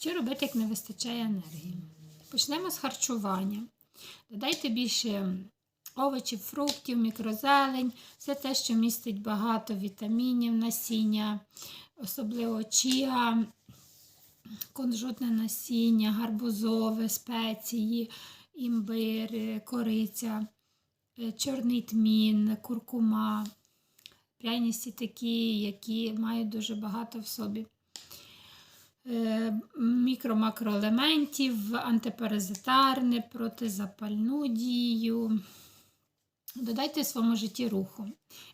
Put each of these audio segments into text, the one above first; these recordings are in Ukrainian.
Що робити, як не вистачає енергії? Почнемо з харчування. Додайте більше овочів, фруктів, мікрозелень, все те, що містить багато вітамінів, насіння, особливо чіа, кунжутне насіння, гарбузове, спеції, імбир, кориця, е, чорний тмін, куркума, пряності такі, які мають дуже багато в собі мікро-макроелементів, антипаразитарне, протизапальну дію. Додайте в своєму житті руху.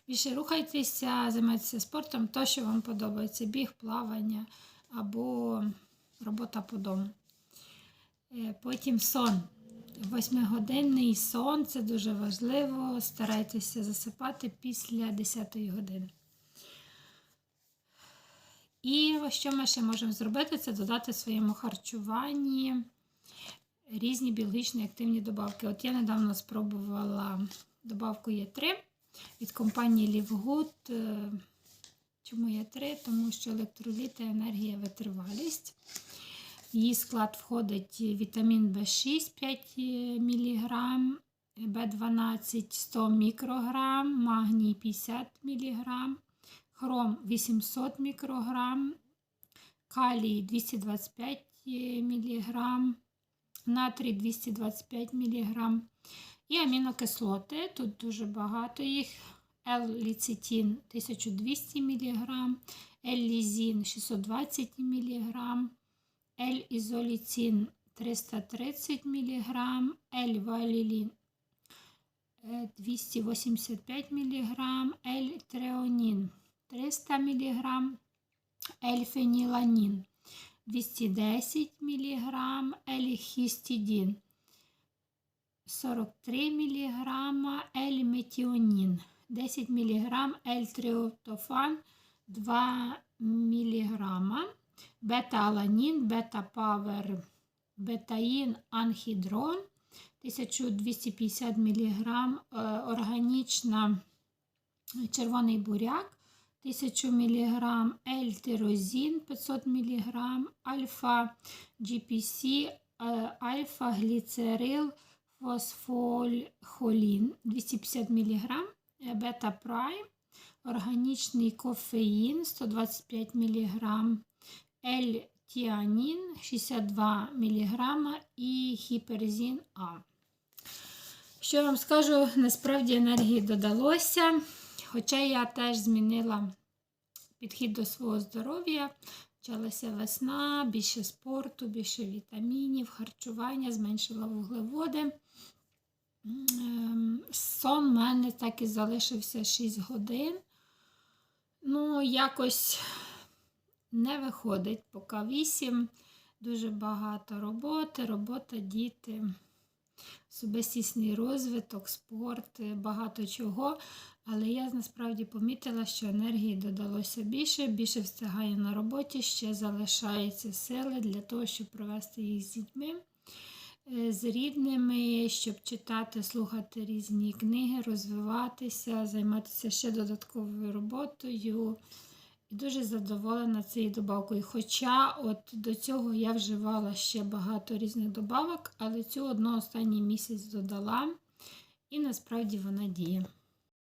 Більше рухайтеся, займайтеся спортом, то, що вам подобається: біг, плавання або робота по дому. Е, Потім сон. Восьмигодинний сон це дуже важливо. Старайтеся засипати після 10 години. І що ми ще можемо зробити, це додати своєму харчуванні різні біологічно активні добавки. От я недавно спробувала добавку Є3 від компанії Livegood. Е, Чому Є3? Тому що електроліти, енергія, витривалість. Її склад входить вітамін В6 5 мг, В12 100 мікрограм, магній 50 мг, хром 800 мікрограм, калій 225 мг, натрій 225 мг і амінокислоти. Тут дуже багато їх. L-ліцитін 1200 мг, L-лізін 620 мг, L-ізоліцин 330 мг, L-валілін 285 мг, L-треонін 300 мг, L-феніланін 210 мг, L-хістидін 43 мг, L-метіонін 10 мг, L-триоптофан 2 мг, бета-аланін, бета-павер, бетаїн, анхідрон 1250 мг, органічна червоний буряк 1000 мг, L-тирозін 500 мг, альфа-GPC, альфа-гліцерил, фосфольхолін 250 мг, бета-прайм, органічний кофеїн 125 мг, L-тіанін 62 мг і гіперзін А. Що я вам скажу, насправді енергії додалося, хоча я теж змінила підхід до свого здоров'я. Почалася весна, більше спорту, більше вітамінів, харчування, зменшила вуглеводи. Ем, Сон в мене так і залишився 6 годин. Ну, якось не виходить, поки 8. Дуже багато роботи, робота, діти, особистісний розвиток, спорт, багато чого. Але я насправді помітила, що енергії додалося більше, більше встигаю на роботі, ще залишаються сили для того, щоб провести їх з дітьми, е, з рідними, щоб читати, слухати різні книги, розвиватися, займатися ще додатковою роботою. І дуже задоволена цією добавкою. Хоча от до цього я вживала ще багато різних добавок, але цю одну останній місяць додала, і насправді вона діє.